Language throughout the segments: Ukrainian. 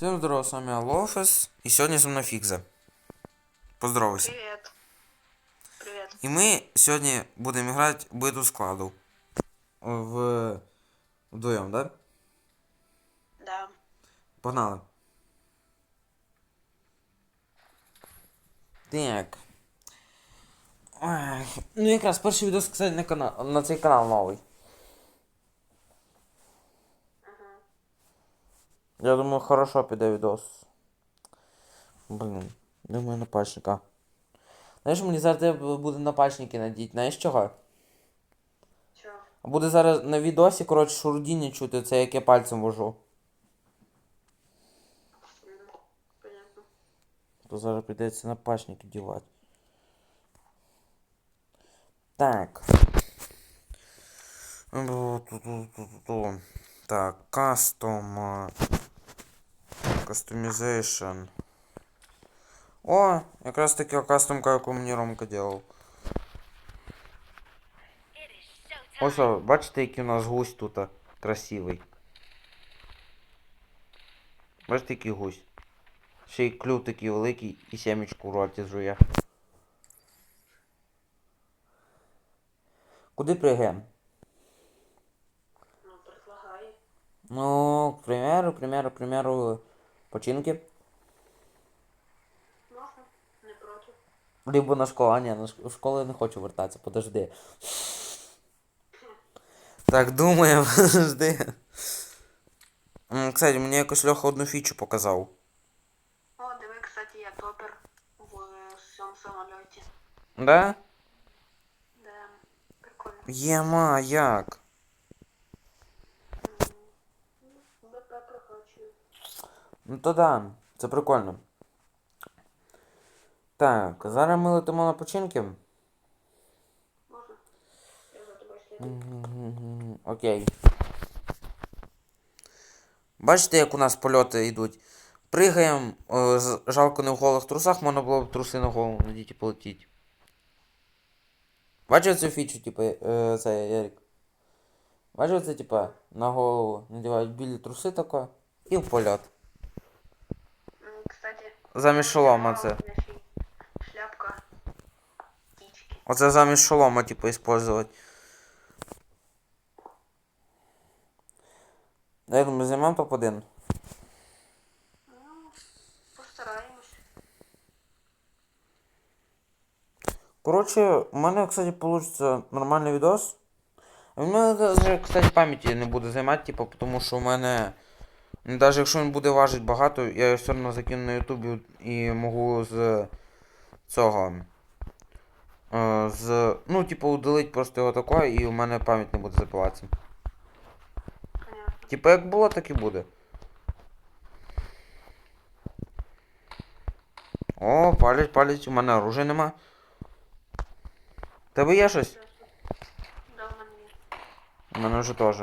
Всем здорово, с вами Алофес. И сегодня со мной Фигза. Поздоровайся. Привет. Привет. І ми сьогодні будемо грати битву складу. В... Вдвоєм, да? Да. Погнали. Так. Ой, ну якраз перший відос, кстати, на, канал, на цей канал новий. Я думаю, хорошо піде відос. Блін, думаю, напальчника. Знаєш, мені зараз треба буде напальчники надіть, знаєш чого? А Буде зараз на відосі, коротше, шурудіння чути, це як я пальцем вожу. Понятно. То зараз прийдеться напальчники дівати. Так. Так, кастом. Кастомізейшн. О, якраз таки кастомка, яку мені Ромка делав. Ось, бачите, який у нас гусь тут красивий. Бачите, який гусь. Ще й клюв такий великий і сімечку в роті жує. Куди пригаємо? Ну, предлагай. Ну, к примеру, к примеру, к примеру, починки. Можно? Не против. Либо на школу. А, ні, на шк- в школу я не хочу вертатися, подожди. Так, думаємо, подожди. Кстати, мені якось Льоха одну фічу показав. О, диви, кстати, я топер в цьому самоліті. Да? Да. Прикольно. Єма, як? Ну то да, це прикольно. Так, зараз ми летимо на починки. Окей. Бачите, як у нас польоти йдуть. Пригаємо, е, жалко не в голих трусах, можна було б труси на голову надіти і полетіти. Бачив цю фічу, типу, е, це Ярик? Бачив це, типу, на голову надівають білі труси тако і в польот. Замість шолома це. Шляпка. Оце замість шолома, типу, использовать. Я думаю, займемо топ-1. Ну, постараємось. Коротше, у мене, кстати, получится нормальний відос. У мене кстати, пам'яті не буде займати, типу, тому що у мене. Навіть якщо він буде важити багато, я його все одно закину на ютубі і можу з цього. е, З. Ну, типу, удалити просто його тако, і у мене пам'ять не буде забиватися. Понятно. Типу, як було, так і буде. О, палять, палять, у мене оружия нема. Тебе є щось? Да, в мене є. У мене вже теж.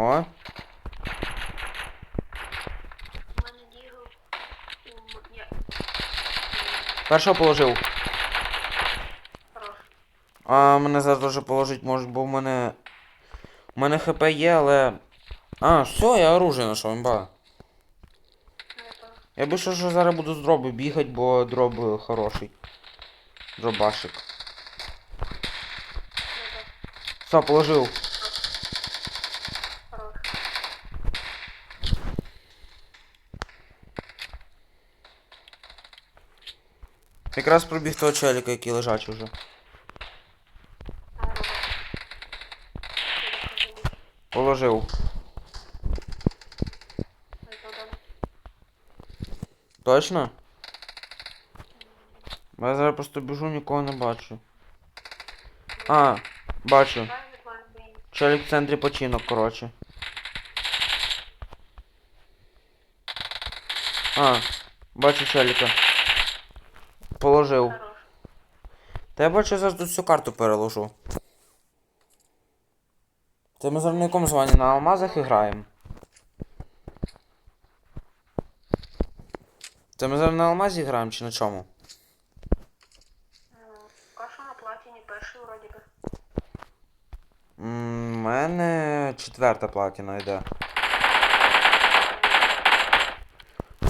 О, першого положив. А мене зараз дуже положить можуть, бо в мене. У мене хп є, але. А, все, я оружие знайшов, імба. Я би що ж зараз буду з дроби бігати, бо дроб хороший. Дробашик. Все, положив. Хорош. Якраз пробіг того челіка, який лежачий вже. Положив. Точно? Я зараз просто біжу, нікого не бачу. А, бачу. Челік в центрі починок, коротше. А, бачу челіка. Положив. Та я бачу, я тут всю карту переложу. Це ми на якому звані? На алмазах і граємо. Це ми зараз на алмазі граємо чи на чому? Ну, Каша на платіні перший вроді би. У мене четверта платіна йде.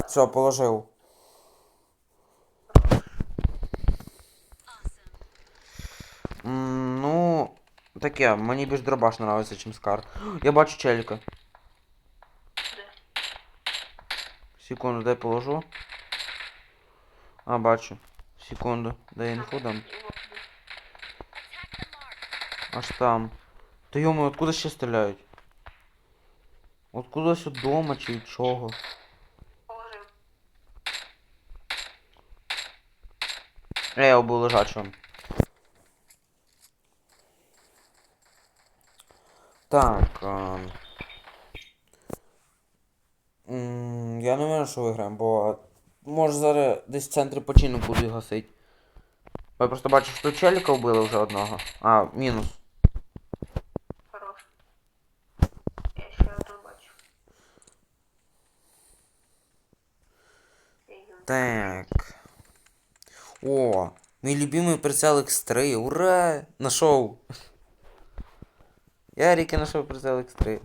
Все, положив. М, Ну, таке, мені більш дробаш нравиться, чим скар. Я бачу челіка. Секунду, дай положу. А, бачу. Секунду, дай інфу дам. Його. Аж там. Та йому, откуда ще стріляють? Откуда сюди дома чи від чого? Е, Я убив Так. А... м, Я не вірю, що виграємо, бо може зараз десь в центрі починок буду гасити. Я просто бачу, що челіка вбили вже одного. А, мінус. Хорош. Я ще одного бачу. Так. О, мій любимий прицел X3. Ура! Нашов. Я Ріки нашов прицел X3.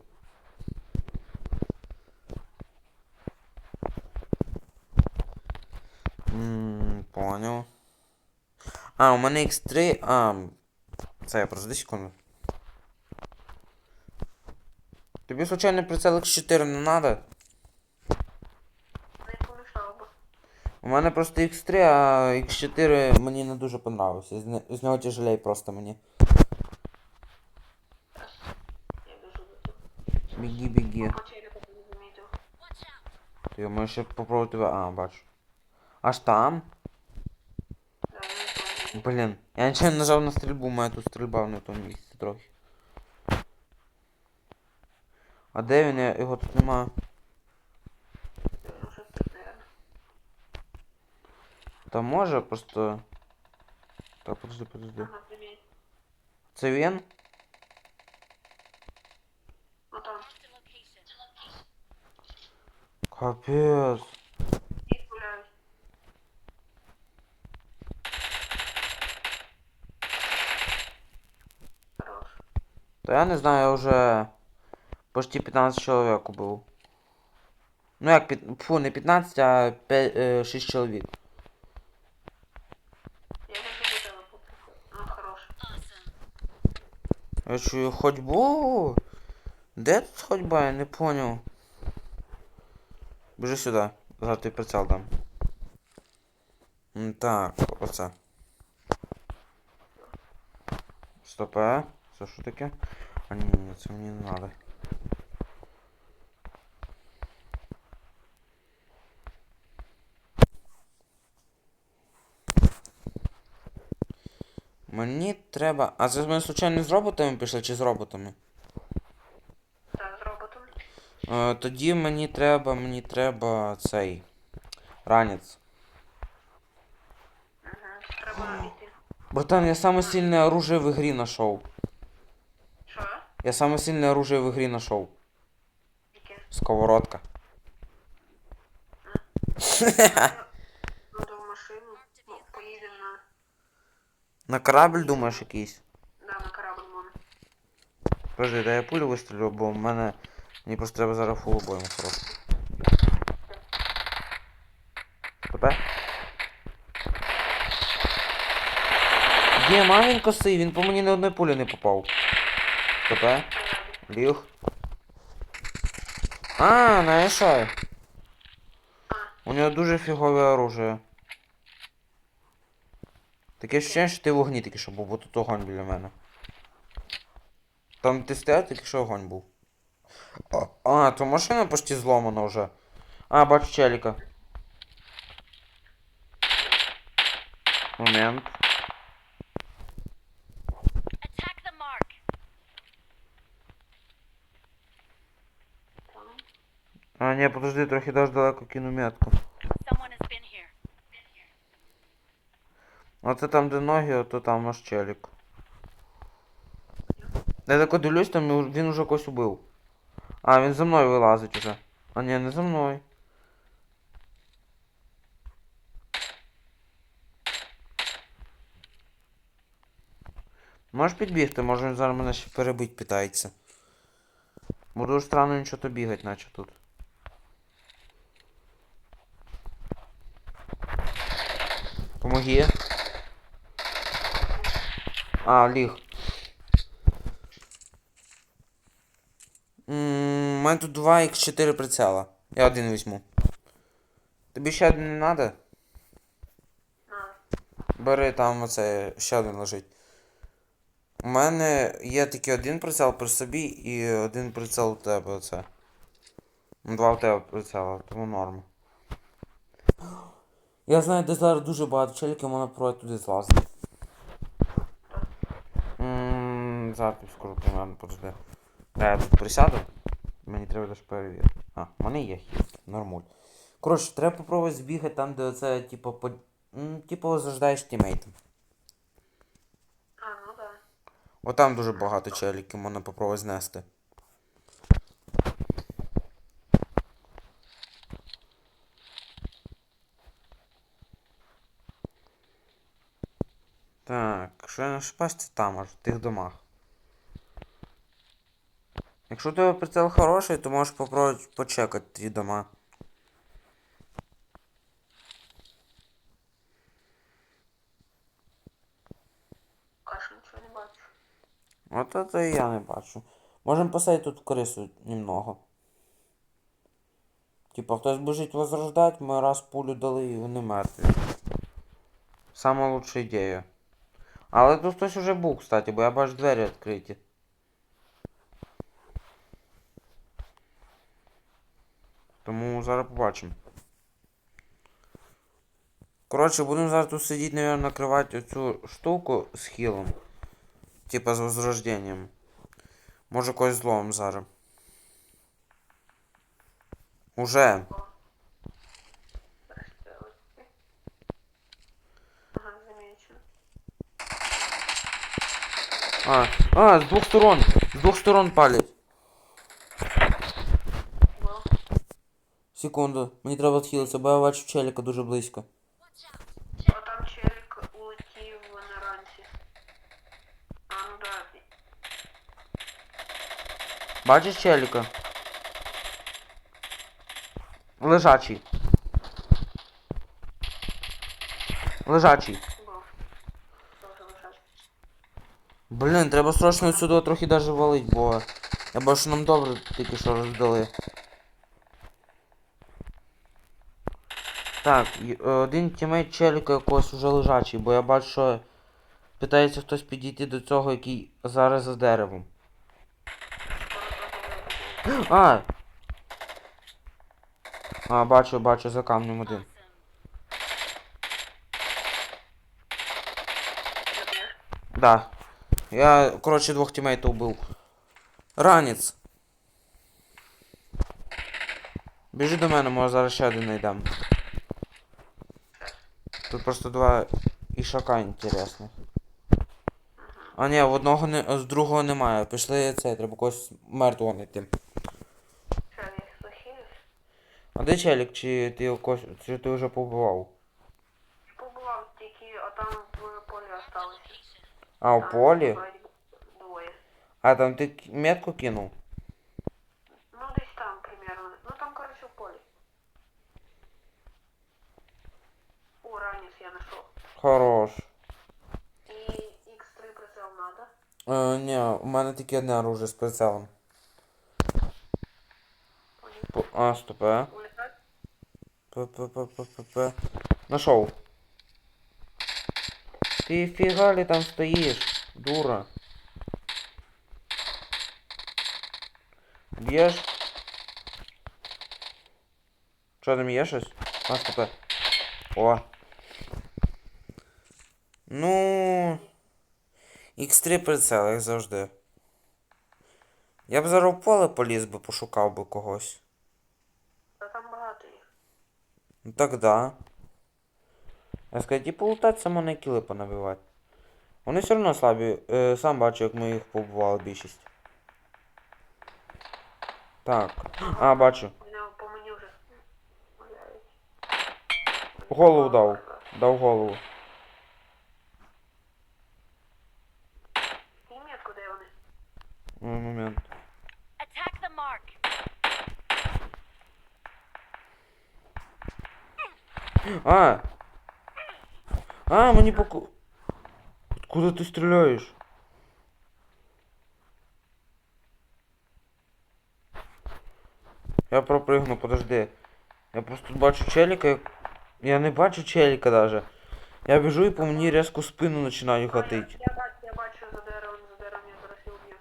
Ммм, понял. А, у мене X3. А. Це я просто секунду. Тобі случайно прицел X4 не надо? У мене просто X3, а X4 мені не дуже понравився. З нього тяжелей просто мені. Зараз. Я біжу до тебе. Біги, біги. По челіку ти не замітив. Можу ще попробувати тебе. А, бачу. Аж там? Блін. Я нічого не нажав на стрільбу, у мене тут стрільба не тому місці трохи. А де він? Я- Його тут нема. Я вже тут. Та може просто. Так, подожди, подожди. Ага. Це він? Ну там. Хорош. Та я не знаю, я вже почти 15 чоловік убив. Ну як, під... фу, не 15, а 5, е, 6 чоловік. Я тебе попуху. Ну, хорош. Я чую ходьбу. Де тут ходьба? Я не понял. Біжи сюди. Зараз тобі прицел дам. Так, оце. Стопе. Це що таке? А ні, ні, це мені не треба. Мені треба. А це ми случайно з роботами пішли чи з роботами? Е, тоді мені треба, мені треба цей. Ранець. Угу. Треба йти. Братан, я самое сильное оружие в игре нашел. Що? Я самое сильное оружие в игре нашел. Яке? Сковородка. Надо в машину. Ну, поїдемо на... На корабль думаєш якийсь? Да, на корабль можна. Подожди, дай я пулю вистрілю, бо в мене. Мені просто треба зараз фул обоєм хорош. Тебе? Є, мамін косий, він по мені ні одної пулі не попав. Тебе? Ліг. А, нарешаю. У нього дуже фігове оружие. Таке ощущення, що ти в вогні тільки що був, бо тут огонь біля мене. Там ти стояв, тільки що огонь був. А, а, то машина почти зломана вже. А, бачу челіка. Момент. Attack the mark. Там. А, ні, подожди, трохи даш далеко кину метку. Someone has been here. А це там, де ноги, а то там наш челік. Я тако дивлюсь, там і він уже когось убив. А, він за мною вилазить уже. А ні, не за мною. Можеш підбігти, може він зараз мене ще перебить питається. Бо дуже странно він то бігать, наче тут. Помоги. А, ліг. Мене тут 2 x 4 прицела. Я один візьму. Тобі ще один не треба? Бери там оце ще один лежить. У мене є тільки один прицел при собі і один прицел у тебе оце. Два у тебе прицела, тому норм. Я знаю, де зараз дуже багато челіків, можна пробувати туди злазити. Ммм, зараз скажу примерно, подожди. Я тут присяду. Мені треба теж перевірити. А, в мене є хід, нормуль. Коротше, треба попробувати збігати там, де оце, типу, по... типу, заждаєш тімейтом. А, ну да. От там дуже багато челіків, можна попробувати знести. Так, що я не ошибаюсь, там аж, в тих домах. Якщо у тебе прицел хороший, то можеш попробувати почекати ті дома. Кашу нічого не бачу. От це і я не бачу. Можемо посадити тут крису немного. Типа хтось біжить возрождать, ми раз пулю дали і вони мертві. Сама лучша ідея. Але тут хтось уже був, кстати, бо я бачу двері відкриті. Тому зараз побачимо. Коротше, будемо зараз тут сидіти, наверное, накривати оцю штуку з хілом. Типа з возрожденням. Може когось зловим зараз. Уже. Розпили. Ага, замічено. А, а, з двох сторон. З двох сторон палять. Секунду. Мені треба відхилитися, бо я бачу челіка дуже близько. А там челік улетів на ранці. А, ну да. Бачиш челіка? Лежачий. Лежачий. Блін, треба срочно сюди трохи даже валить, бо я бачу, що нам добре тільки що роздали. Так, е, один тімейт челіка якогось уже лежачий, бо я бачу, що питається хтось підійти до цього, який зараз за деревом. А! А, бачу, бачу, за камнем один. Да. Я, коротше, двох тімейтів убив. Ранець. Біжи до мене, може зараз ще один знайдемо. Тут просто два ішака інтересних. А ні, в одного не, з другого немає. Пішли це, треба когось мертвого знайти. Що, їх захилюсь? А де челік, чи ти когось, чи ти вже побував? Побував тільки, а там в полі осталося. А, у полі? Двоє. А там ти метку кинув? Хорош. І X3 прицел надо. Е, ні, у мене тільки одне оружие з прицелом. Понял. П- А, стоп, а? Улетать? П-п-п-п-п. Нашов. Ти фіга ли там стоїш, дура? Б'єш? Що там є щось? А, стоп. О. Ну. X3 прицел, як завжди. Я б зараз в поле поліз би, пошукав би когось. Та там багато їх. Ну так да. Я сказати, типу лутатися можна кіли понабивати. Вони все одно слабі. Е, сам бачу, як ми їх побували більшість. Так. А, бачу. Мене по мені вже. Голову дав. Дав голову. А! А, мені поку... Откуда ти стріляєш? Я пропригну, подожди. Я просто тут бачу челіка. як- Я не бачу челіка даже. Я біжу і по мені різко спину починаю А, я, гатить. я, бачу, я бачу за деревом, за деревом, я зараз його вб'ю.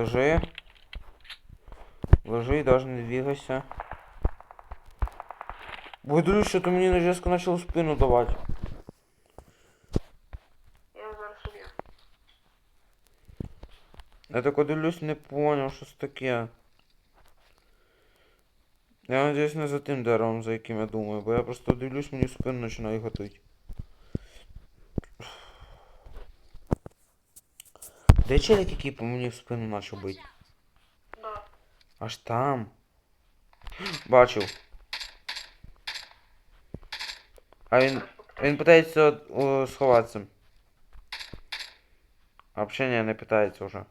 Лежи. Лежи і даже не двигайся. Дивлюсь, що ти мені на різко почав спину давати. Я зараз уб'ю. Я так дивлюсь, не понял, що це таке. Я надіюсь не за тим деревом, за яким я думаю, бо я просто дивлюсь, мені спину починає гатить. Де челик, який по мені в спину почав бити? Да. Аж там. Бачив. А він. Він питається о, сховатися. А взагалі не питається вже.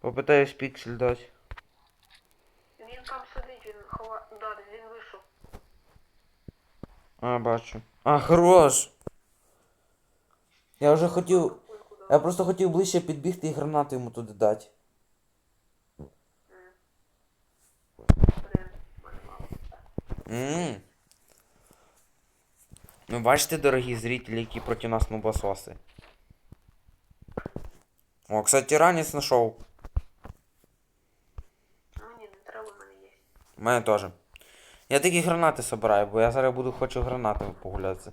Попитаюсь піксель дати. Він там сидить, він хова... Да, він вийшов. А, бачу. А, хорош! Я вже хотів. Я просто хотів ближче підбігти і гранату йому туди дати. Блін, мене мало. Ммм. Ну бачите, дорогі зрителі, які проти нас нубасоси. О, кстати, ранець знайшов. Мені не треба, в мене є. У мене теж. Я такі гранати собираю, бо я зараз буду хочу гранатами погулятися.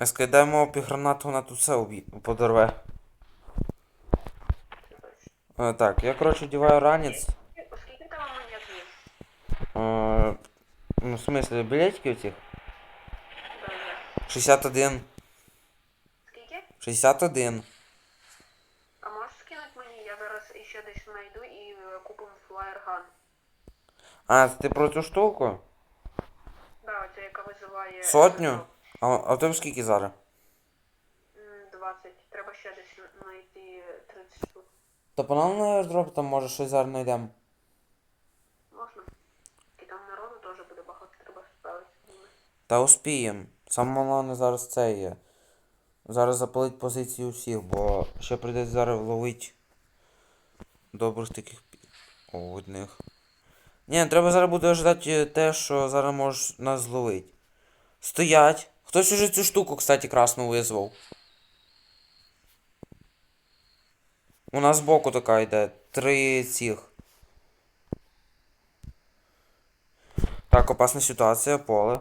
Я скидаю мову гранату, вона тут все подорве. Це. Е, так, я коротше одіваю ранець. Скільки там монет є? Ну, в смислі, білетики оцих? Да, да. 61. Скільки? 61. А можеш скинути мені? Я зараз ще десь знайду і е, купимо флаєрган. А, ти про цю штуку? Да, оця, яка визиває... Сотню? А, а в тебе скільки зараз? М, 20. Треба ще десь знайти 30 штук. То по нам на airdrop там може щось зараз знайдемо. Можна? І там народу теж буде багато, треба справитися. Та успієм. Саме головне зараз це є. Зараз запалить позиції усіх, бо ще прийдеться зараз ловить добрих таких одних. Ні, треба зараз буде ждати те, що зараз може нас зловить. Стоять. Хтось уже цю штуку, кстати, красну визвав. У нас збоку така йде. Три цих. Так, опасна ситуація, поле.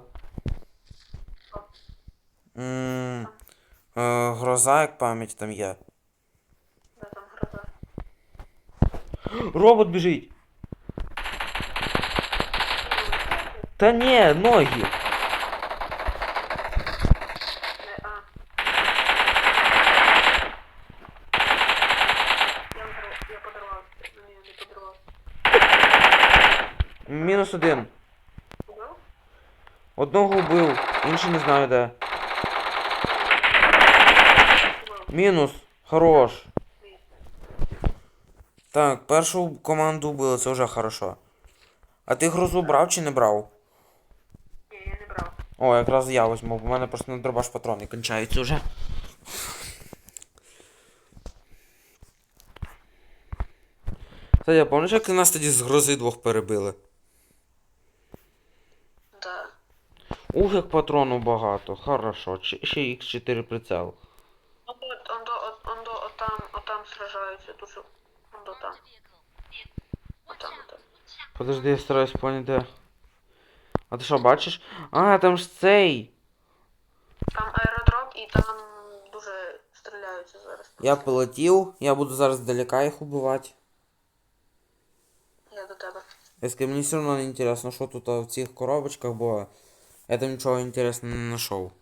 М, е, Гроза, як пам'ять там є. Да, там гроза. Робот біжить! Та ні, ноги! Ну. Мінус один. Одного вбив, інший не знаю де. Мінус. Хорош. Так, першу команду вбили, це вже хорошо. А ти грозу брав чи не брав? Ні, я не брав. О, якраз я возьму, бо в мене просто на дробаш патрони кончаються вже. Кстати, а пам'ятаєш, як нас тоді з грози двох перебили? Да. Ух, як патрону багато, хорошо. Ще Х4 прицел. Ну, от, он до, от, он до, отам, отам сражаються, дуже, он до там. Отам, отам. Подожди, я стараюсь поняти де. А ти що, бачиш? А, там ж цей. Там аеродроп і там дуже стріляються зараз. Я полетів, я буду зараз здалека їх убивати. Я до тебе. Якщо мені все одно не інтересно, що тут а, в цих коробочках, бо я там нічого інтересного не знайшов.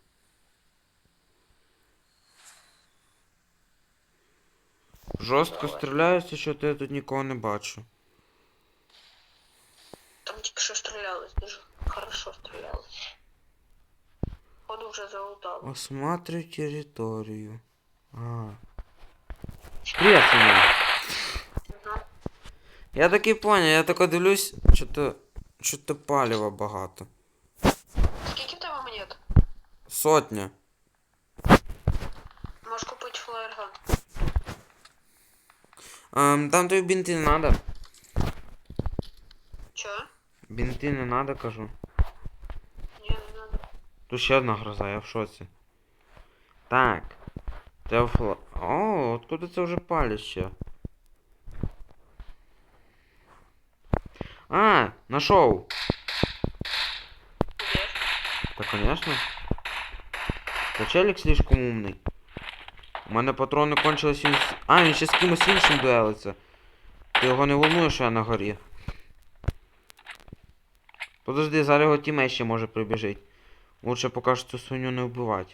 Жорстко Давай. стріляються, що я тут нікого не бачу. Там тільки що стрілялись, дуже хорошо стрілялись. Ходу вже залутали. Осматриваю територію. А. Привет. Угу. Я такий понял, я тако дивлюсь, що то чого-то палива багато. Скільки в тебе монет? Сотня. Ем, там тобі бінти не надо. Чо? Бінти не надо, кажу. Ні, не надо. Тут ще одна гроза, я в шоці. Так. Це фла... О, откуда це вже палище? А, нашов. Де? Да, конечно. Та челік слишком умний. У мене патрони кончились він... А, він ще з кимось іншим дуелиться. Ти його не волнує, що я на горі. Подожди, зараз його тімей ще може прибіжить. Лучше поки що цю свиню не вбивати.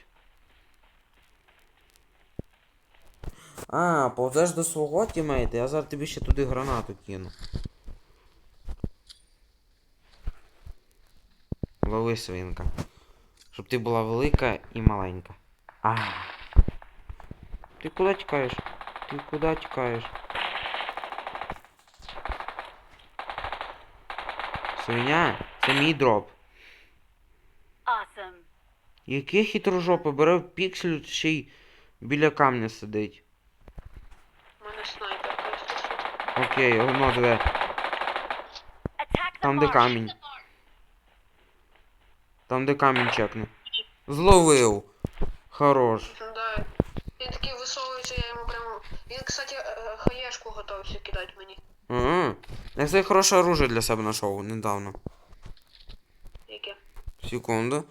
А, повзеш до свого тімейта, я зараз тобі ще туди гранату кину. Лови свинка. Щоб ти була велика і маленька. А. Ти куди тікаєш? Ти куди тікаєш? Свиня, це мій дроп. Awesome. Який хитрожопа бере піксель ще й біля камня сидить. У мене снайперка, якщо що. Окей, воно the Там, де камінь. Там, де камінь чекне. Зловив. Хорош. Да. Він такий висовується, я йому прямо. Він, кстати, е, хаєшку готовся кидати мені. Ага. Я це хороше оружие для себе знайшов недавно. Яке? Секунду.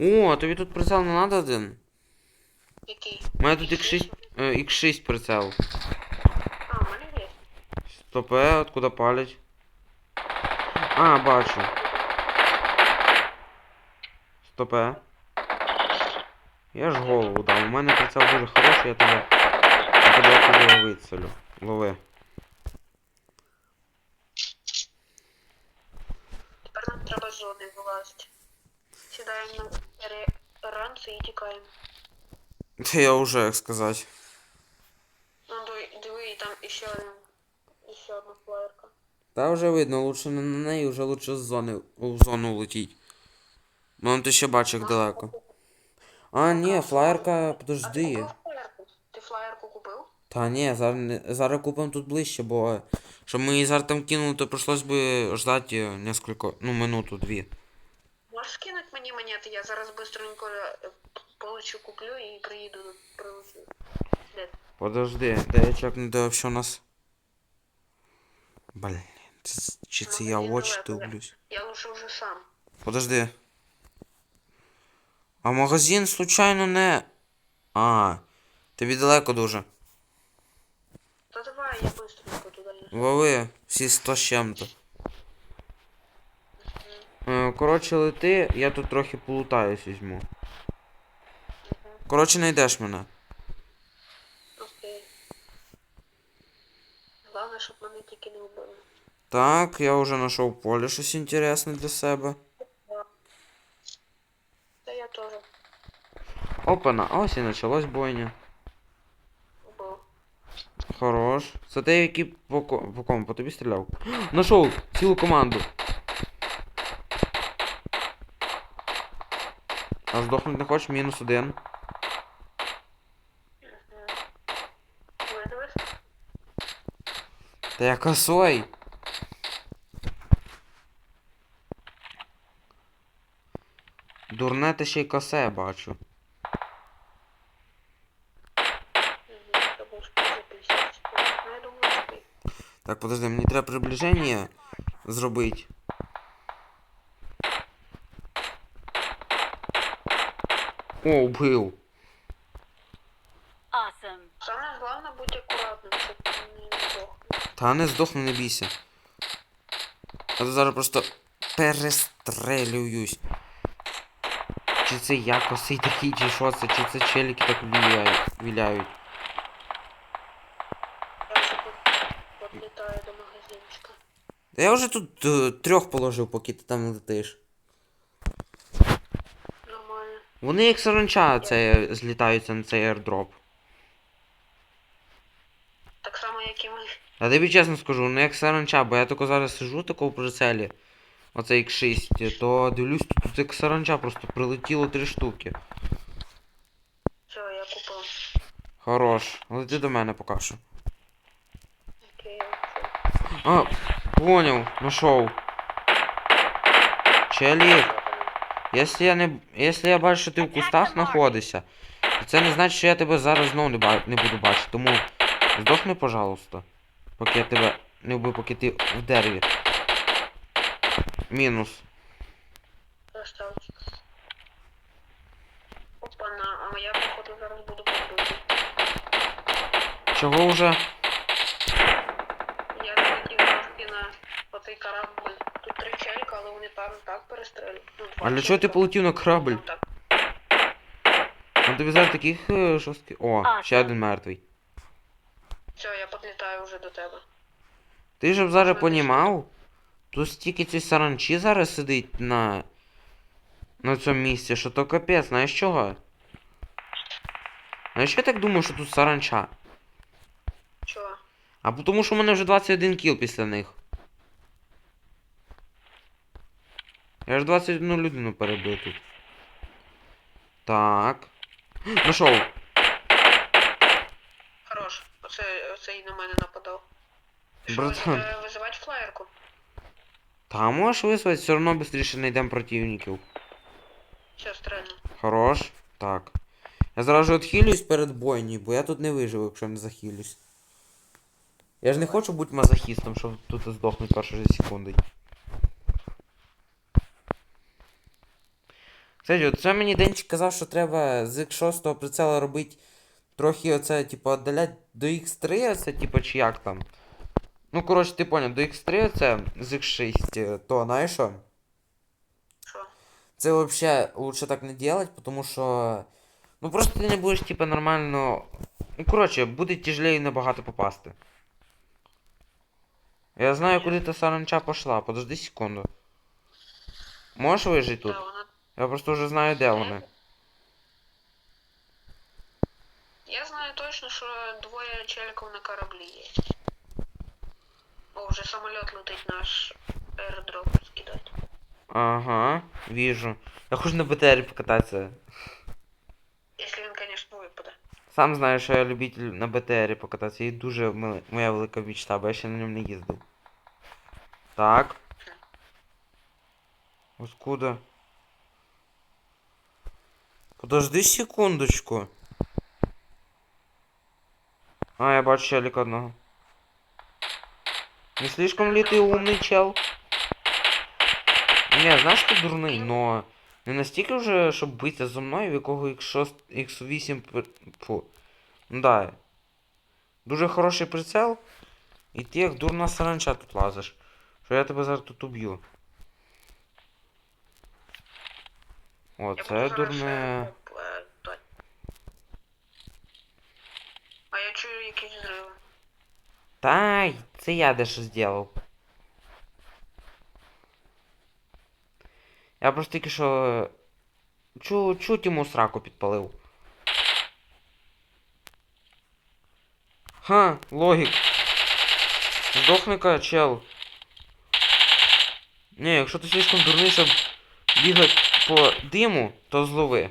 О, а тобі тут прицел не надо один? Який? У мене тут X6, е, X6 прицел. А, у мене є. Стопе, откуда палять? А, бачу. Стопе. Я ж голову дав. У мене прицел дуже хороший, я тебе. Я тебе туди вицелю. Лови. Тепер нам треба з зони вилазити. Сідаємо на ранці і тікаємо. Я уже, як сказати. Ну, диви- там іще один. Іще одна флаєрка. Та вже видно, лучше не на неї, вже лучше з зони в зону летіть. Ну ти ще бачиш далеко. А, ні, флаєрка, подожди. купив флаєрку? Ти флаєрку купив? Та ні, зараз, не, зараз купимо тут ближче, бо щоб ми її зараз там кинули, то прийшлось би ждати несколько, ну, минуту, дві. Можеш скинути мені монети? Я зараз быстренько е, получу, куплю і приїду прилечу. Подожди, де я чекну, де вообще у нас. Блін, чи це я очі дивлюсь? Я лучше вже сам. Подожди. А магазин случайно не. А, тобі далеко дуже. Давай, я быстренько несу. Лови, всі 100 з чим-то. Е, Коротше, лети, я тут трохи полутаюсь візьму. Коротше, знайдеш мене. Окей. Главное, щоб мене тільки не вбили. Так, я вже знайшов поле щось інтересне для себе. Та я теж Опана, ось і почалась бойня. Хорош. Це те, який по, по кому? По тобі стріляв? Нашов цілу команду. А здохнути не хочеш? Мінус один. Та я косой. Дурне ти ще й косе бачу. Це був список 50 секунд. Ну, я думаю, що ти. Так, подожди, мені треба приближення зробити. О, вбив. Awesome. Саме головне бути акуратним, щоб не здохнути. Та не здохну, не бійся. А то зараз просто перестрелююсь. Чи це я косий такий, чи що це, чи це челіки так віляють. віляють. Я вже тут підлітаю до магазинчика. Та я вже тут е, трьох положив, поки ти там летиш. Нормально. Вони як саранча це злітаються на цей airdrop. Так само, як і ми. А тобі чесно скажу, ну як саранча, бо я тако зараз сижу тако в прицелі. оце X6, то дивлюсь, тут, тут як саранча просто прилетіло три штуки. Все, я купив. Хорош. Лети до мене поки що. Окей, окей. А, понял, нашов. Челік, якщо я не. Якщо я бачу, що ти в кустах знаходишся, то це не значить, що я тебе зараз знову не, ба... не буду бачити. Тому здохни, пожалуйста. Поки я тебе не вбив, поки ти в дереві. Мінус. Красавчик. Опа, на, а я походу зараз буду побити. Чого вже? Я залетів трошки на оцей корабль. Тут три челька, але вони там так А для чого ти полетів на корабль? Ну зараз таких е, жорстких. О, А, ще так. один мертвий. Все, я підлітаю вже до тебе. Ти ж б зараз понімав? Тут стільки цієї саранчі зараз сидить на. На цьому місці, що то капець, знаєш чого? Знаєш, я так думаю, що тут саранча. Чого? А тому що в мене вже 21 кіл після них. Я ж 21 людину перебив тут. Так. Нашов. Хорош. Оце, оцей на мене нападав. Що, Братан. е, визивати флаєрку? Та можеш визвати, все одно швидше знайдемо противників. Все, стрельно. Хорош. Так. Я зараз же відхилюсь перед бойнею, бо я тут не виживу, якщо не захилюсь. Я ж не хочу бути мазохістом, щоб тут здохнути першої секунди. Кстати, от це мені Денчик казав, що треба з X6 прицела робити трохи оце, типу, віддалять до X3, оце, типу, чи як там. Ну, коротше, ти поняв, до X3 це з X6, е, то знаєш що? Що? Це вообще лучше так не делать, потому що. Ну просто ти не будеш, типа, нормально. Ну, коротше, буде тяжелее набагато попасти. Я знаю, куди та саранча пошла. Подожди секунду. Можеш вижити тут? Да, вона... Я просто вже знаю, де вони. Я знаю точно, що двоє челіків на кораблі є. О, вже самоліт летить наш аеродроп скидати. Ага, вижу. Я хочу на БТРі покататися. Якщо він, звісно, випаде. Сам знаю, що я любитель на БТРі покататися. І дуже мили- моя велика мечта, бо я ще на ньому не їздив. Так. Откуда? Подожди секундочку. А, я бачу челика одного. Не слишком ли ты умный чел? Не, знаєш, ти дурний, но не настільки вже, щоб битися зі мною, в якого X6, X8 пр- Фу. Ну да. Дуже хороший прицел. І ти як дурна саранча тут лазиш. Що я тебе зараз тут уб'ю. О, Я це буду дурне. е. А я чую якісь зриви. Та це я дещо зробив. Я просто тільки що. е, Чу, чуть йому сраку підпалив. Ха, логік. Здохни-ка, чел. Ні, якщо ти слишком дурний, щоб бігати по диму, то злови.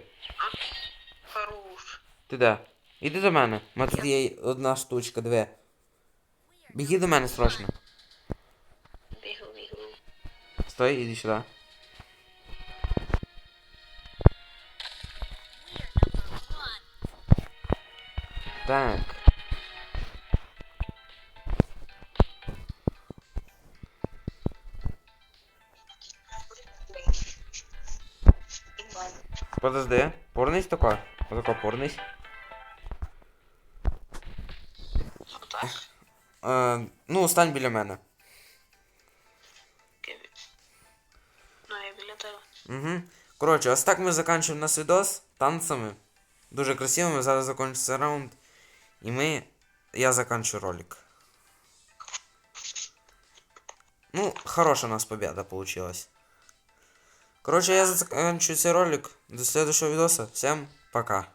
Хорош. Ти де? Іди до мене. У мене тут є одна штучка, дві. Біги до мене срочно. Бігу, бігу. Стой, иди сюда. Так. тако. Отако порнись. Так. Е, ну, стань біля мене. окей. Ну, я біля тебе. Угу. Коротше, ось так ми закінчуємо наш відос танцями. Дуже красивими. Зараз закінчиться раунд. І ми. Я закінчу ролик. Ну, хороша у нас победа получилась. Короче, я заканчиваю ролик. До следующего видоса. Всем пока.